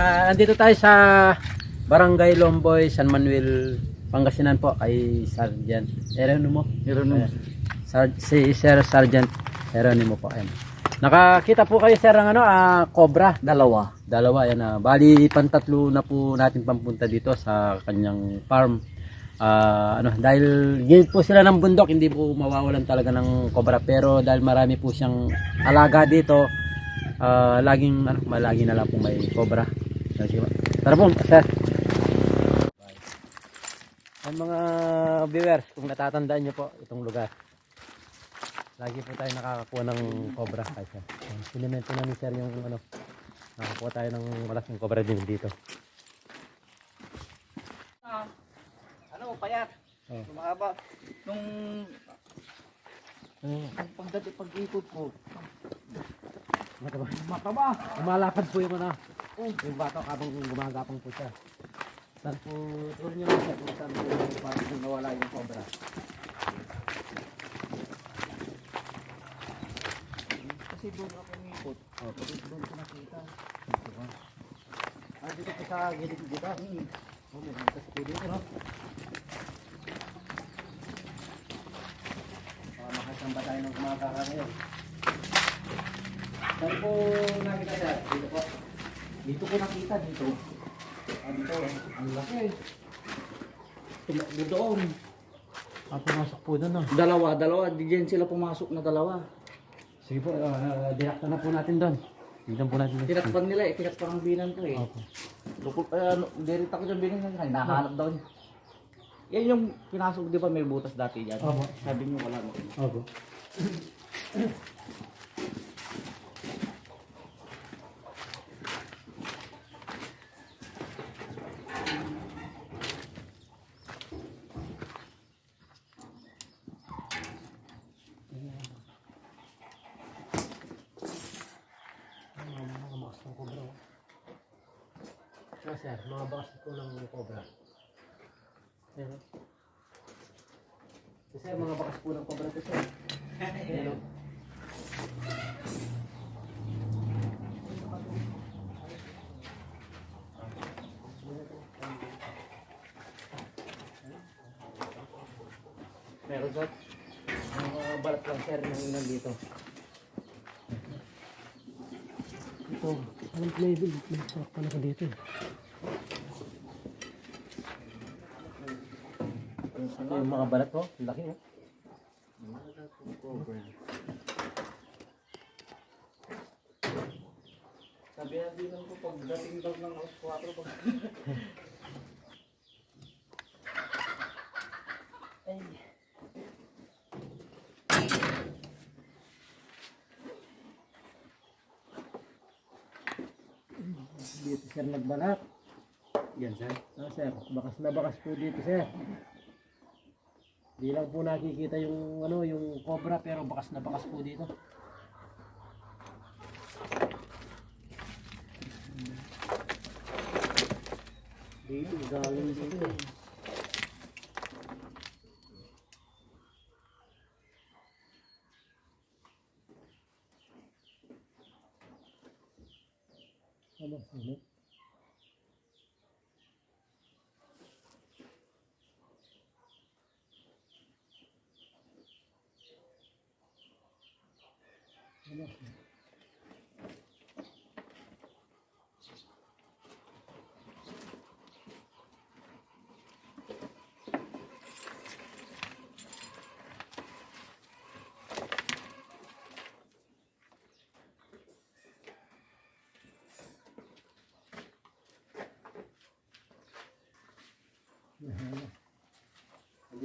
Na nandito tayo sa Barangay Lomboy, San Manuel, Pangasinan po kay Sergeant Eronimo. Eronimo. Sar- si Sir Sergeant Eronimo po. Ayan. Nakakita po kayo sir ng ano, ah, cobra. Dalawa. Dalawa yan na. Bali pantatlo na po natin pampunta dito sa kanyang farm. Ah, ano, dahil gilid po sila ng bundok, hindi po mawawalan talaga ng cobra pero dahil marami po siyang alaga dito, ah, laging ano, malagi na lang po may cobra. Tara po, sir. Ang mga viewers, kung natatandaan nyo po itong lugar. Lagi po tayo nakakakuha ng cobra. Ay, sir. Sinimento na ni sir yung ano, nakakuha tayo ng malaking cobra din dito. Ano, payat. Oh. Lumahaba. Nung Hmm. pagdating pag-ikot ko, Mataba. mataba. Umalakad po yung ano, yung bata habang gumagapang po siya. Saan po, tour nyo lang siya kung saan po parang kung nawala yung cobra. Kasi doon ako umikot. Oh, Kasi doon ko nakita. Ah, dito po sa gilid dito. Hmm. Oh, may butas po dito, no? Baka makasamba tayo ng kumakaka ngayon. Saan po nakita siya? Dito po. Dito ko nakita dito. Ah, dito. Ang laki. Tumakbo doon. Ah, pumasok po doon, no? Dalawa, dalawa. Di dyan sila pumasok na dalawa. Sige po, uh, direkta na po natin doon. Tignan po natin. doon. Tinakpan nila eh. Tinakpan ang binan ko eh. Opo. Lukot, eh, ano, direct ako dyan binan niya. Hinahanap daw niya. Yan yung pinasok, di ba may butas dati dyan? Opo. Sabi niyo wala mo. Opo. Mga bakas ng cobra. Ah, sir, mga bakas po ng cobra. Oh. Sir, mga bakas po ng cobra to, sir. Oh. Meron sir. Mga balat lang sir nang nandito. Ito, anong level? May sarap pala ka dito. eh. Ano yung mga balat ko? Laki oh. Sabi na din ko pagdating daw ng alas 4 pag... Nagbalat. Yan sir. Ah, sir, bakas na bakas po dito sir. Di lang po nakikita yung ano, yung cobra pero bakas na bakas po dito. Dito, galing dito. Ano? Ano?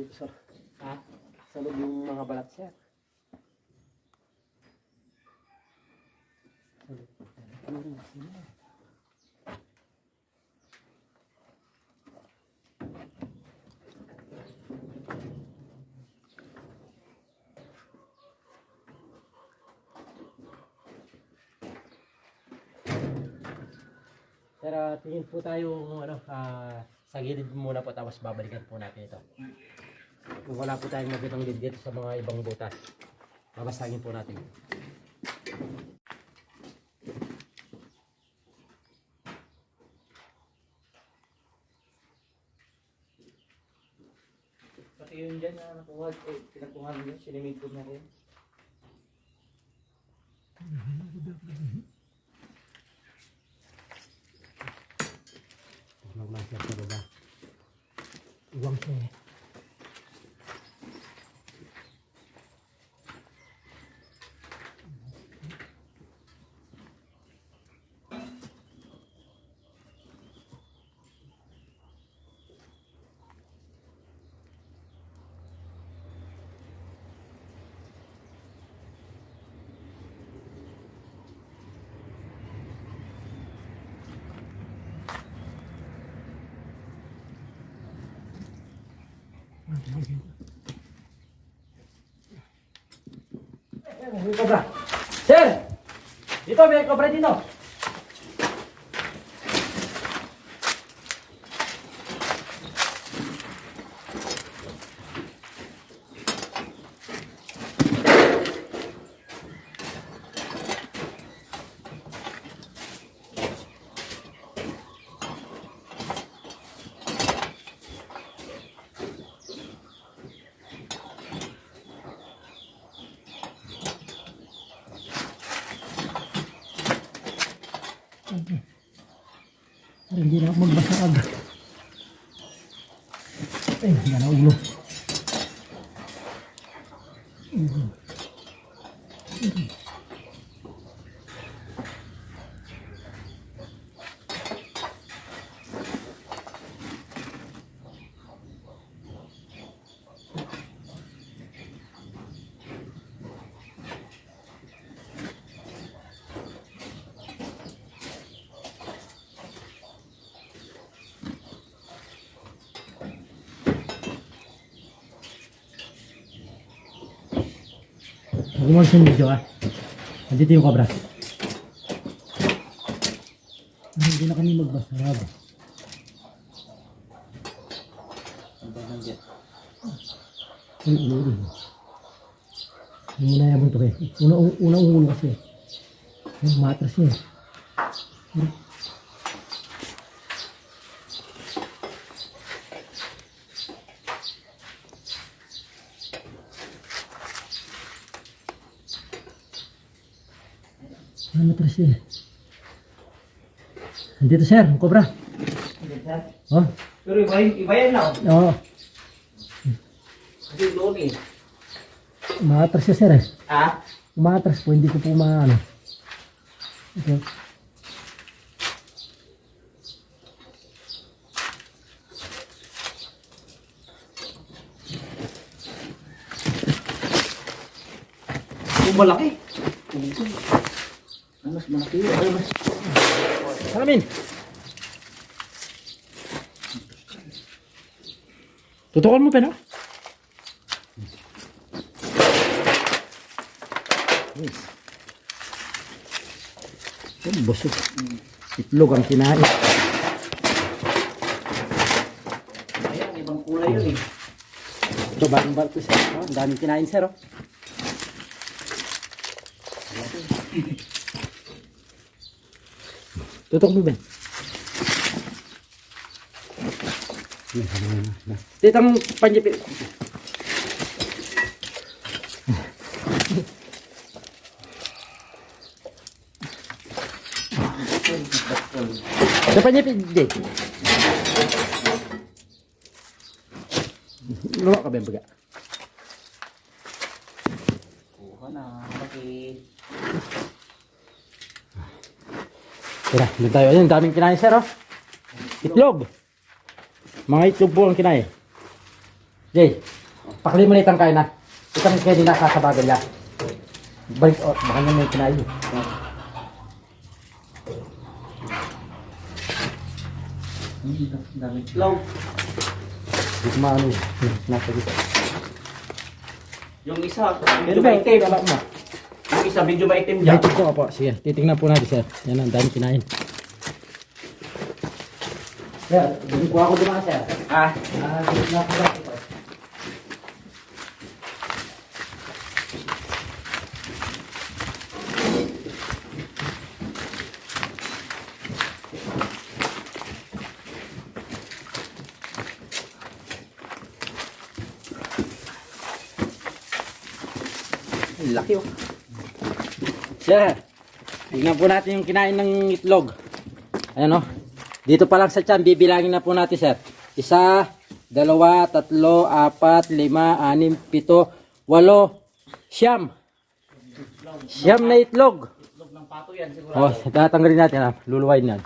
dito sa ha? sa loob yung mga balat sir. Pero ah, tingin po tayo ano, uh, sa gilid muna po tapos babalikan po natin ito. Kung wala po tayong magandang lead dito sa mga ibang butas, babasagin po natin. Pati yun dyan na nakuha, eh, pinagkuhan nyo, sinimid ko na rin. Tulog lang sir sa baba. Iwang siya eh. May cobra. Sir! Dito, Ay, hindi na ako magbasag. Ay, hindi na ulo. Huwag mo sa video ah. Nandito yung cobra. Ay, hindi na kami magbasag. Ang ba nandiyan? Ay, ulo ulo. Muna yabang to kay. Una, una ulo kasi. Ay, matras niya. Ay. Ay, matras niya. Andito sir, ang cobra. Oh, Pero iba, iba yan lang. oo. Kasi doon eh. Matras siya sir eh. Ah? Umatras po, hindi ko po maano. Okay. Kung malaki. Ano mas malaki yun? Ano mas... Salamin! Tutukan mo, Peno. Yes. Oh, busog. Itlog ang kinain. Ayan, ibang kulay yun eh. Ito, bagong barko siya. Ang daming kinain, sir. Oh. Tutok mo, Ben. Titang panjipit. Sa panjipit, di. Luwa ka, Ben, baga. Tira, doon tayo. Ayun, daming kinain, sir, oh. Itlog. Mga itlog po ang kinain. Jay, pakli mo na itang kain na. Itang kain din nakasabagal niya. Balik, oh, baka niya may kinain. Ang dami. Low. Hindi ko maano. Hmm, Nasa dito. Yung isa, maitim. wala mo. Yung isa, isa, medyo maitim dyan. Maitim po. Sige, titignan po natin, sir. Yan, ang dami kinain. Sir, bigyan po ako diba, sir? Ah? Ah, bigyan po ako. Sir, tignan po natin yung kinain ng itlog. Ayan o. Dito pa lang sa tiyan, bibilangin na po natin, sir. Isa, dalawa, tatlo, apat, lima, anim, pito, walo, siyam. Siyam na itlog. Log ng pato yan siguro. O, tatanggalin natin ha. Luluwain yan.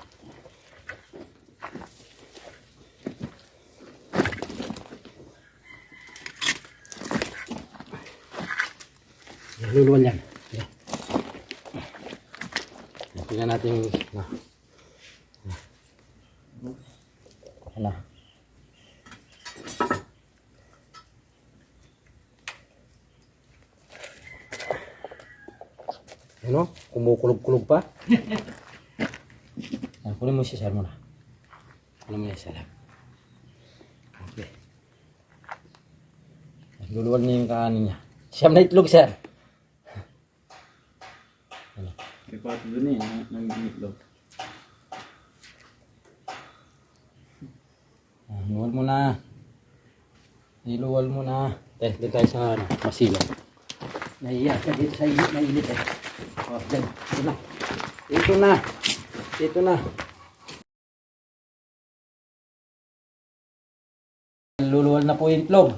Luluwan yan. Yan. Yan, Tingnan natin yung... Na. Ano? Ano? Kumukulog-kulog pa? Yan, kunin mo si sir muna. Kunin mo yung sir. Okay. Luluwal niya yung kanin niya. Siyam na itlog, sir. May pato dun eh, nang itlog. Ah, Luwal mo na. Iluwal mo na. Eh, doon tayo sa ano, masilong. Nahiya ka dito sa init, mainit eh. Oh, dyan. Ito na. Ito na. Ito na. Luluwal na po yung itlog.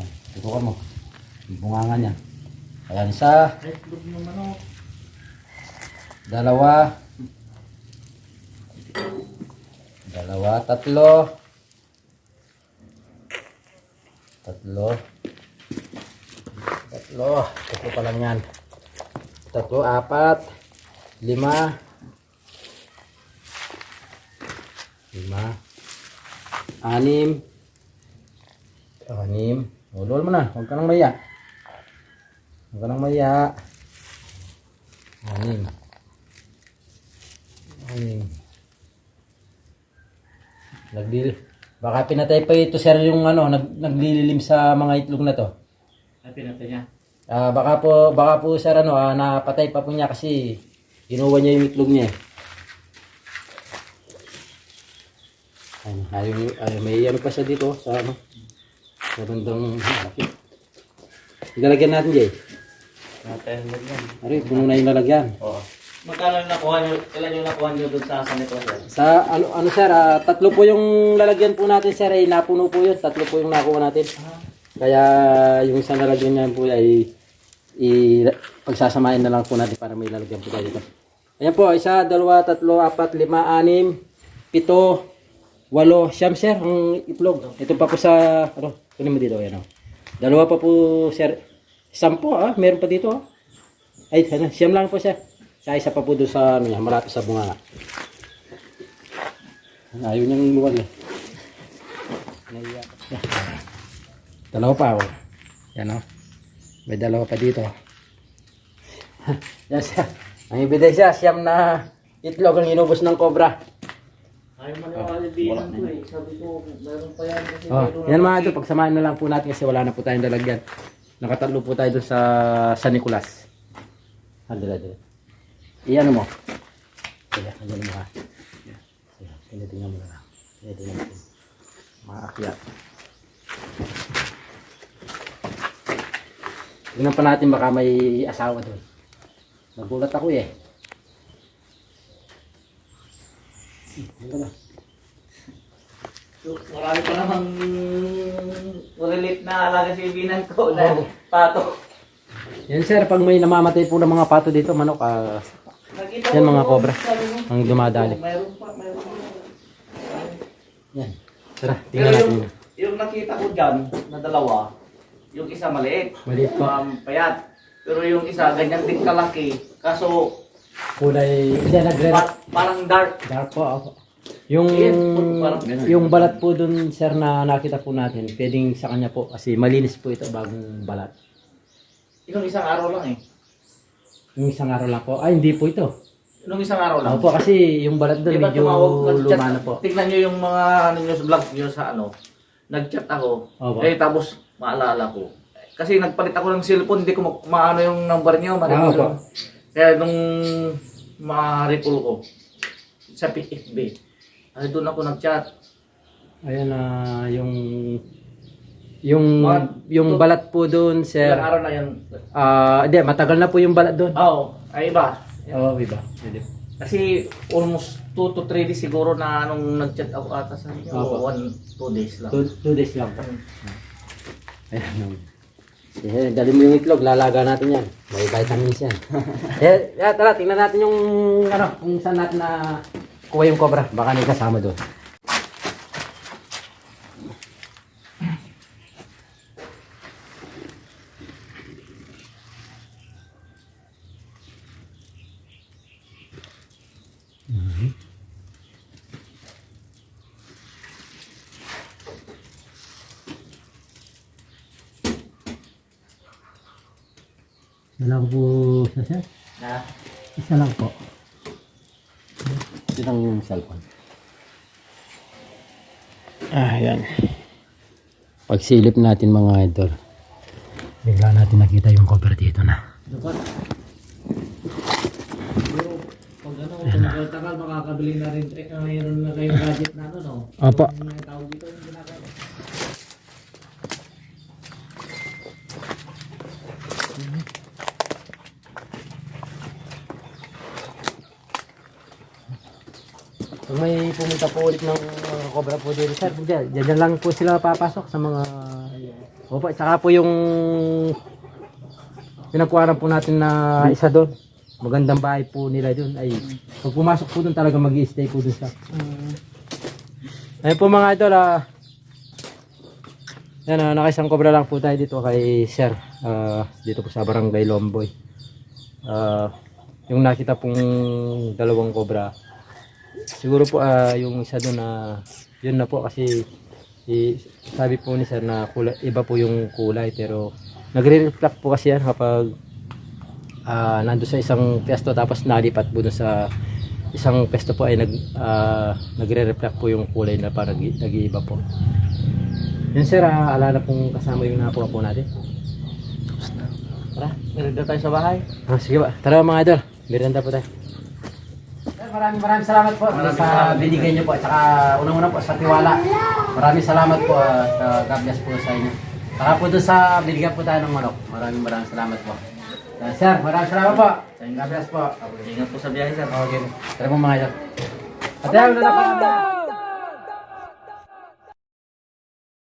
Ay, tutukan mo. Yung Bungangan niya. Ayan, isa. Dalawa. Dalawa, tatlo. Tatlo. Tatlo. Tatlo pa lang yan. Tatlo, apat. Lima. Lima. Anim. Anim. Ulol mo na. Huwag ka nang maya. Huwag ka nang maya. Anim. Anim. Nagdil. Baka pinatay pa ito sir yung ano, nag, naglililim sa mga itlog na to. Ay, pinatay niya. Ah, baka po, baka po sir ano, ah, napatay pa po niya kasi inuwa niya yung itlog niya. Ayun, ayaw, ayaw, may ano pa siya dito sa ano. Sa bandang malaki. Ilalagyan natin, Jay. Natay mo yan. Ari, puno na yung lalagyan. Oo. Magkano yung nakuha nyo, kailan yung nakuha nyo doon sa sanito sir? Sa ano, ano sir, ah, tatlo po yung lalagyan po natin sir, ay napuno po yun. Tatlo po yung nakuha natin. Kaya yung isang lalagyan niya po ay i pagsasamahin na lang po natin para may lalagyan po tayo dito. Ayan po, isa, dalawa, tatlo, apat, lima, anim, pito, walo, siyam sir, ang itlog. Ito pa po sa, ano, kunin mo dito, ayan o. Dalawa pa po sir, sampo ah, meron pa dito ah. Ay, ano, siyam lang po sir. Sa isa pa po doon sa, ano, niya, malapit sa bunga. Ayaw niyang luwal eh. Naiyak. Dalawa pa oh. Yan oh. May dalawa pa dito. Yan siya. Ang ebidensya, siyam na itlog ang inubos ng cobra. Ayaw maniwala din ko eh. Sabi ko, meron pa yan kasi Oh, yan mga ito, pagsamahin na lang po natin kasi wala na po tayong lalagyan. Nakatatlo po tayo doon sa San Nicolas. Handala dito. Iyan mo. Kaya, handala mo ha. Kaya, tinitingnan mo na lang. Tinitingnan mo. Mga akyat. Tingnan pa natin baka may asawa doon. Nagulat ako eh. Hmm, ano ba? So, marami pa namang relate na alaga si Binan ko na Oo. pato. Yan sir, pag may namamatay po ng mga pato dito, manok, ah, Nakita Yan, ko mga doon, cobra. sabi ang dumadali. Meron pa, meron pa. Yan. Tara, Pero tingnan natin. yung, yung nakita ko dyan na dalawa, yung isa maliit, Maliit pa. um, payat. Pero yung isa ganyan din kalaki, kaso Kulay, hindi, nagre pa- parang dark. Dark po ako. Yung, yung balat po dun, sir, na nakita po natin, pwedeng sa kanya po, kasi malinis po ito bagong balat. Yung isang araw lang eh. Yung isang araw lang po, ay hindi po ito. nung isang araw lang. Opo, kasi yung balat doon medyo luma na po. tignan nyo yung mga ano nyo sa vlog nyo sa ano, nag-chat ako, Opo. eh tapos maalala ko. Kasi nagpalit ako ng cellphone, hindi ko ma- maano yung number nyo, Ah, ma-recall opo. Kaya nung ma-recall ko, sa PFB, ay doon ako nag-chat. Ayan na yung yung Mga- yung balat po doon, sir. Ilang araw na yan. Ah, hindi, matagal na po yung balat doon. Oo, ay iba. Oo, oh, iba. Pwede. Kasi almost 2 to 3 days siguro na nung nag-chat ako ata sa inyo. Opo. 1, 2 days lang. Two, two days lang po. Ayan. um, Eh, dali mo yung itlog, lalaga natin yan. May vitamins yan. eh, yeah, tara, tingnan natin yung, ano, kung saan natin na kuha yung cobra. Baka may kasama doon. Isa lang po sa sir. Na, Isa lang po. Ito lang yung cellphone. Ah, yan. Pagsilip natin mga idol. Bigla natin nakita yung cover dito na. dapat. Pero pag ano, kung magtagal makakabili na rin, eh, mayroon na kayong gadget na ano, no? Opo. Yung tawag dito, yung ginagawa. Kung may pumunta po ulit ng uh, cobra po dito, sir, dyan, dyan lang po sila papasok sa mga... Opo, tsaka po yung pinagkuhanan po natin na isa doon. Magandang bahay po nila doon ay pag pumasok po doon talaga mag stay po doon sa. Ayun po mga idol, ah. Yan, ah, nakisang cobra lang po tayo dito kay Sir. Ah, dito po sa Barangay Lomboy. Ah, yung nakita pong dalawang cobra, siguro po ah, yung isa doon na yun na po kasi i- sabi po ni sir na kulay, iba po yung kulay pero nagre-reflect po kasi yan kapag ah nando sa isang pesto tapos nalipat po dun sa isang pesto po ay nag ah, nagre-reflect po yung kulay na parang nag- nag-iiba po. Yun sir ah, alala pong kasama yung nakuha po natin. Tara, meron na tayo sa bahay. ah, sige ba? Tara mga idol merenda po tayo Maraming maraming salamat po Maraming sa salamat. binigay niyo po at saka unang-una po sa tiwala. Maraming salamat po at uh, God bless po sa inyo. Saka po doon sa binigyan po tayo ng manok. Maraming maraming salamat po. Uh, sir, maraming salamat po. God bless po. Ingat po sa biyahe, sir. Okay. Tara po mga idol. At yan, na po.